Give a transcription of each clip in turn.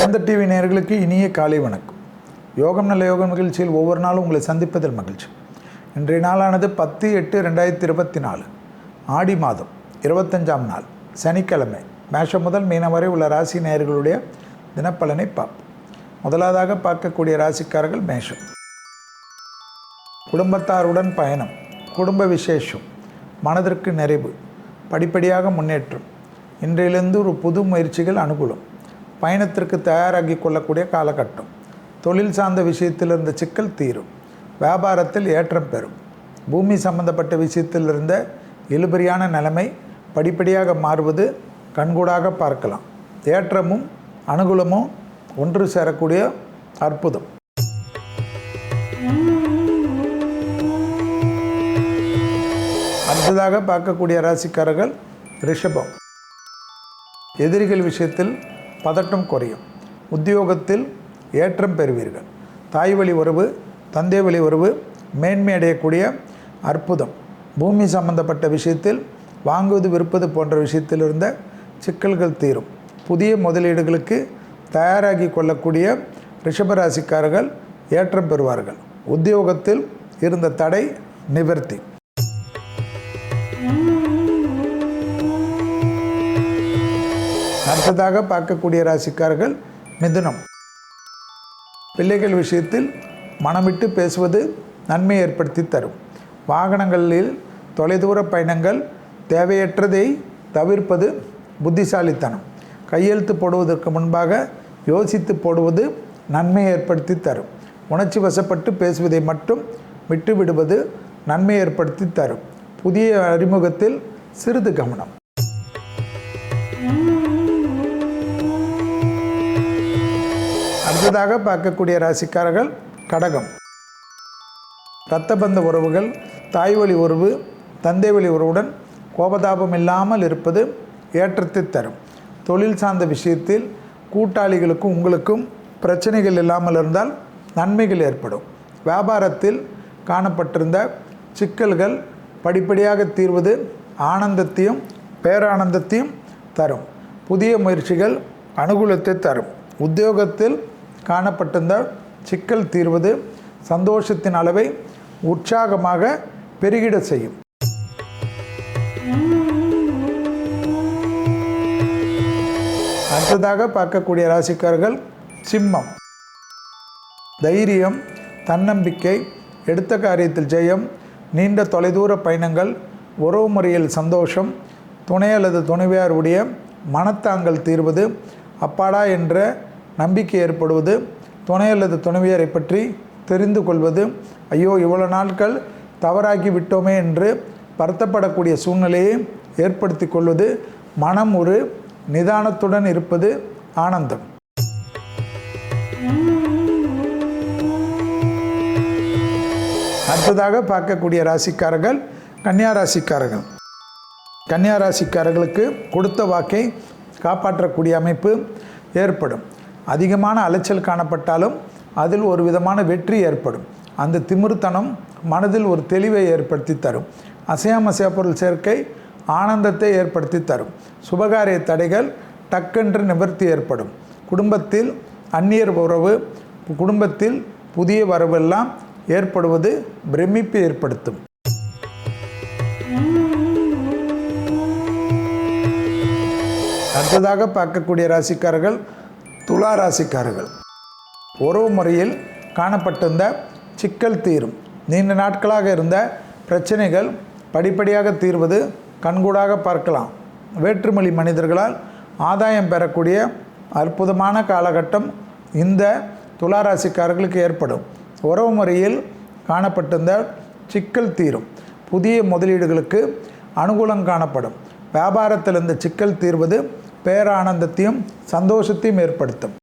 வேந்தர் டிவி நேர்களுக்கு இனிய காலை வணக்கம். யோகம் நல்ல யோகம் நிகழ்ச்சியில் ஒவ்வொரு நாளும் உங்களை சந்திப்பதில் மகிழ்ச்சி. இன்றைய நாளானது பத்து எட்டு ரெண்டாயிரத்தி இருபத்தி நாலு ஆடி மாதம் இருபத்தஞ்சாம் நாள் சனிக்கிழமை மேஷம் முதல் மீனம் வரை உள்ள ராசி நேயர்களுடைய தினப்பலனை பார்ப்போம். முதலாவதாக பார்க்கக்கூடிய ராசிக்காரர்கள் மேஷம். குடும்பத்தாருடன் பயணம் குடும்ப விசேஷம் மனதிற்கு நிறைவு படிப்படியாக முன்னேற்றம். இன்றையிலிருந்து ஒரு புது முயற்சிகள் அனுகூலம். பயணத்திற்கு தயாராகி கொள்ளக்கூடிய காலகட்டம். தொழில் சார்ந்த விஷயத்தில் இருந்த சிக்கல் தீரும். வியாபாரத்தில் ஏற்றம் பெறும். பூமி சம்பந்தப்பட்ட விஷயத்தில் இருந்த இழுபறியான நிலைமை படிப்படியாக மாறுவது கண்கூடாக பார்க்கலாம். ஏற்றமும் அனுகூலமும் ஒன்று சேரக்கூடிய அற்புதம். அடுத்ததாக பார்க்கக்கூடிய ராசிக்காரர்கள் ரிஷபம். எதிரிகள் விஷயத்தில் பதட்டம் குறையும். உத்தியோகத்தில் ஏற்றம் பெறுவீர்கள். தாய் வழி உறவு தந்தை வழி உறவு மேன்மை அடையக்கூடிய அற்புதம். பூமி சம்பந்தப்பட்ட விஷயத்தில் வாங்குவது விற்பது போன்ற விஷயத்தில் இருந்த சிக்கல்கள் தீரும். புதிய முதலீடுகளுக்கு தயாராகி கொள்ளக்கூடிய ரிஷபராசிக்காரர்கள் ஏற்றம் பெறுவார்கள். உத்தியோகத்தில் இருந்த தடை நிவர்த்தி. அடுத்ததாக பார்க்கக்கூடிய ராசிக்காரர்கள் மிதுனம். பிள்ளைகள் விஷயத்தில் மனமிட்டு பேசுவது நன்மை ஏற்படுத்தி தரும். வாகனங்களில் தொலைதூர பயணங்கள் தேவையற்றதை தவிர்ப்பது புத்திசாலித்தனம். கையெழுத்து போடுவதற்கு முன்பாக யோசித்து போடுவது நன்மை ஏற்படுத்தி தரும். உணர்ச்சி வசப்பட்டு பேசுவதை மட்டும் விட்டு விடுவது நன்மை ஏற்படுத்தி தரும். புதிய அறிமுகத்தில் சிறிது கவனம். அடுத்ததாக பார்க்கக்கூடிய ராசிக்காரர்கள் கடகம். இரத்தபந்த உறவுகள் தாய் வழி உறவு தந்தை வழி உறவுடன் கோபதாபம் இல்லாமல் இருப்பது ஏற்றத்தை தரும். தொழில் சார்ந்த விஷயத்தில் கூட்டாளிகளுக்கும் உங்களுக்கும் பிரச்சனைகள் இல்லாமல் இருந்தால் நன்மைகள் ஏற்படும். வியாபாரத்தில் காணப்பட்டிருந்த சிக்கல்கள் படிப்படியாக தீர்வது ஆனந்தத்தையும் பேரானந்தத்தையும் தரும். புதிய முயற்சிகள் அனுகூலத்தை தரும். உத்தியோகத்தில் காணப்பட்டிருந்த சிக்கல் தீர்வது சந்தோஷத்தின் அளவை உற்சாகமாக பெருகிட செய்யும். அடுத்ததாக பார்க்கக்கூடிய ராசிக்காரர்கள் சிம்மம். தைரியம் தன்னம்பிக்கை எடுத்த காரியத்தில் ஜெயம் நீண்ட தொலைதூர பயணங்கள் உறவு முறையில் சந்தோஷம் துணை அல்லது துணைவியாருடைய மனத்தாங்கல் தீர்வது அப்பாடா என்ற நம்பிக்கை ஏற்படுவது துணை அல்லது துணைவியரை பற்றி தெரிந்து கொள்வது ஐயோ இவ்வளோ நாட்கள் தவறாக்கி விட்டோமே என்று வருத்தப்படக்கூடிய சூழ்நிலையை ஏற்படுத்தி கொள்வது மனம் ஒரு நிதானத்துடன் இருப்பது ஆனந்தம். அடுத்ததாக பார்க்கக்கூடிய ராசிக்காரர்கள் கன்னியா ராசிக்காரர்கள். கன்னியா ராசிக்காரர்களுக்கு கொடுத்த வாக்கை காப்பாற்றக்கூடிய அமைப்பு ஏற்படும். அதிகமான அலைச்சல் காணப்பட்டாலும் அதில் ஒரு விதமான வெற்றி ஏற்படும். அந்த திமிர்த்தனம் மனதில் ஒரு தெளிவை ஏற்படுத்தி தரும். அசையாமசையா பொருள் சேர்க்கை ஆனந்தத்தை ஏற்படுத்தி தரும். சுபகாரிய தடைகள் டக்கென்று நிவர்த்தி ஏற்படும். குடும்பத்தில் அந்நியர் உறவு குடும்பத்தில் புதிய வரவெல்லாம் ஏற்படுவது பிரமிப்பு ஏற்படுத்தும். அடுத்ததாக பார்க்கக்கூடிய ராசிக்காரர்கள் துலா ராசிக்காரர்கள் உறவு முறையில் காணப்பட்டிருந்த சிக்கல் தீரும். நீண்ட நாட்களாக இருந்த பிரச்சனைகள் படிப்படியாக தீர்வது கண்கூடாக பார்க்கலாம். வேற்றுமொழி மனிதர்களால் ஆதாயம் பெறக்கூடிய அற்புதமான காலகட்டம் இந்த துலா ராசிக்காரர்களுக்கு ஏற்படும். உறவு முறையில் காணப்பட்டிருந்த சிக்கல் தீரும். புதிய முதலீடுகளுக்கு அனுகூலம் காணப்படும். வியாபாரத்தில் இந்த சிக்கல் தீர்வது பேரானந்தத்தையும் சந்தோஷத்தையும் ஏற்படுத்தும்.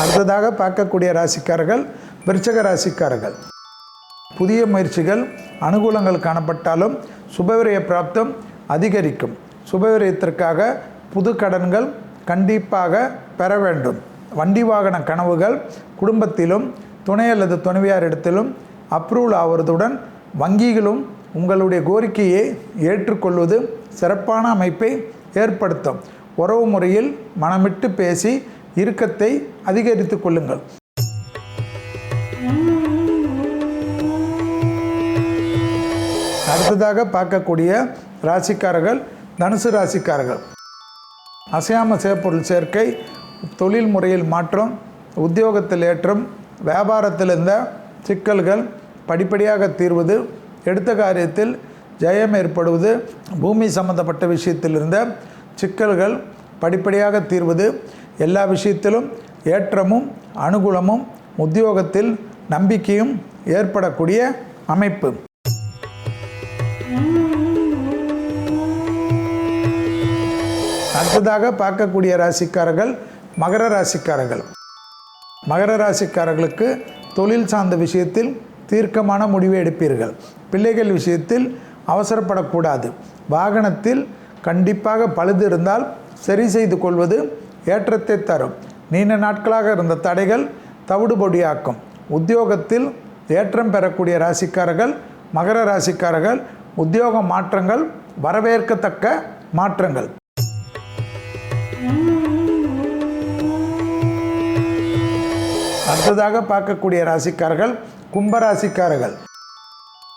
அடுத்ததாக பார்க்கக்கூடிய ராசிக்காரர்கள் விருச்சக ராசிக்காரர்கள். புதிய முயற்சிகள் அனுகூலங்கள் காணப்பட்டாலும் சுபவிரய பிராப்தம் அதிகரிக்கும். சுபவிரயத்திற்காக புது கடன்கள் கண்டிப்பாக பெற வேண்டும். வண்டி வாகன கனவுகள் குடும்பத்திலும் துணை அல்லது துணைவியார் இடத்திலும் அப்ரூவல் ஆவதுடன் வங்கிகளும் உங்களுடைய கோரிக்கையை ஏற்றுக்கொள்வது சிறப்பான அமைப்பை ஏற்படுத்தும். உறவு முறையில் மனமிட்டு பேசி இறுக்கத்தை அதிகரித்துக் கொள்ளுங்கள். அடுத்ததாக பார்க்கக்கூடிய ராசிக்காரர்கள் தனுசு ராசிக்காரர்கள். அசையாம சேப்பொருள் சேர்க்கை தொழில் முறையில் மாற்றம் உத்தியோகத்தில் ஏற்றம் வியாபாரத்தில் இருந்த சிக்கல்கள் படிப்படியாக தீர்வது எடுத்த காரியத்தில் ஜெயம் ஏற்படுவது பூமி சம்பந்தப்பட்ட விஷயத்தில் இருந்த சிக்கல்கள் படிப்படியாக தீர்வது எல்லா விஷயத்திலும் ஏற்றமும் அனுகூலமும் உத்தியோகத்தில் நம்பிக்கையும் ஏற்படக்கூடிய அமைப்பு. அடுத்ததாக பார்க்கக்கூடிய ராசிக்காரர்கள் மகர ராசிக்காரர்கள். மகர ராசிக்காரர்களுக்கு தொழில் சார்ந்த விஷயத்தில் தீர்க்கமான முடிவை எடுப்பீர்கள். பிள்ளைகள் விஷயத்தில் அவசரப்படக்கூடாது. வாகனத்தில் கண்டிப்பாக பழுது இருந்தால் சரி செய்து கொள்வது ஏற்றத்தை தரும். நீண்ட நாட்களாக இருந்த தடைகள் தவிடுபொடியாக்கும். உத்தியோகத்தில் ஏற்றம் பெறக்கூடிய ராசிக்காரர்கள் மகர ராசிக்காரர்கள் உத்தியோக மாற்றங்கள் வரவேற்கத்தக்க மாற்றங்கள். அடுத்ததாக பார்க்கக்கூடிய ராசிக்காரர்கள் கும்பராசிக்காரர்கள்.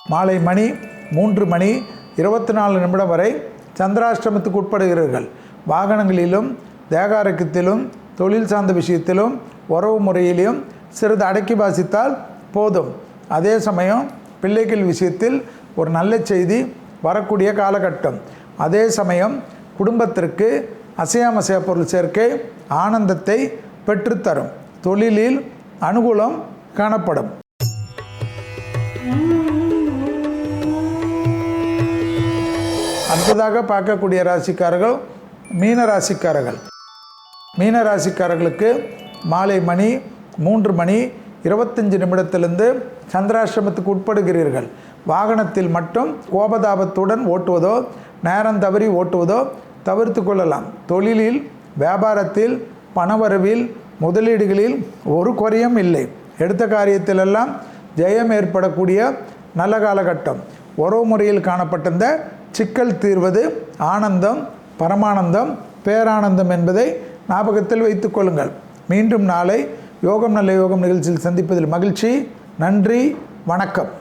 மாலை மணி மூன்று மணி இருபத்தி நாலு நிமிடம் வரை சந்திராஷ்டிரமத்துக்கு உட்படுகிறீர்கள். வாகனங்களிலும் தேகாரக்கத்திலும் தொழில் சார்ந்த விஷயத்திலும் உறவு முறையிலும் சிறிது அடக்கி வாசித்தால் போதும். அதே சமயம் பிள்ளைகள் விஷயத்தில் ஒரு நல்ல செய்தி வரக்கூடிய காலகட்டம். அதே சமயம் குடும்பத்திற்கு அசையாமசைய பொருள் சேர்க்கை ஆனந்தத்தை பெற்றுத்தரும். தொழிலில் அனுகூலம் காணப்படும். அடுத்ததாக பார்க்கக்கூடிய ராசிக்காரர்கள் மீன ராசிக்காரர்கள். மீன ராசிக்காரர்களுக்கு மாலை மணி மூன்று மணி இருபத்தஞ்சு நிமிடத்திலிருந்து சந்திராசிரமத்துக்கு உட்படுகிறீர்கள். வாகனத்தில் மட்டும் கோபதாபத்துடன் ஓட்டுவதோ நேரம் தவறி ஓட்டுவதோ தவிர்த்து கொள்ளலாம். தொழிலில் வியாபாரத்தில் பணவரவில் முதலீடுகளில் ஒரு குறையும் இல்லை. எடுத்த காரியத்திலெல்லாம் ஜெயம் ஏற்படக்கூடிய நல்ல காலகட்டம். உறவு முறையில் காணப்பட்டிருந்த சிக்கல் தீர்வது ஆனந்தம் பரமானந்தம் பேரானந்தம் என்பதை ஞாபகத்தில் வைத்துக் கொள்ளுங்கள். மீண்டும் நாளை யோகம் நல்ல யோகம் நிகழ்ச்சியில் சந்திப்பதில் மகிழ்ச்சி. நன்றி. வணக்கம்.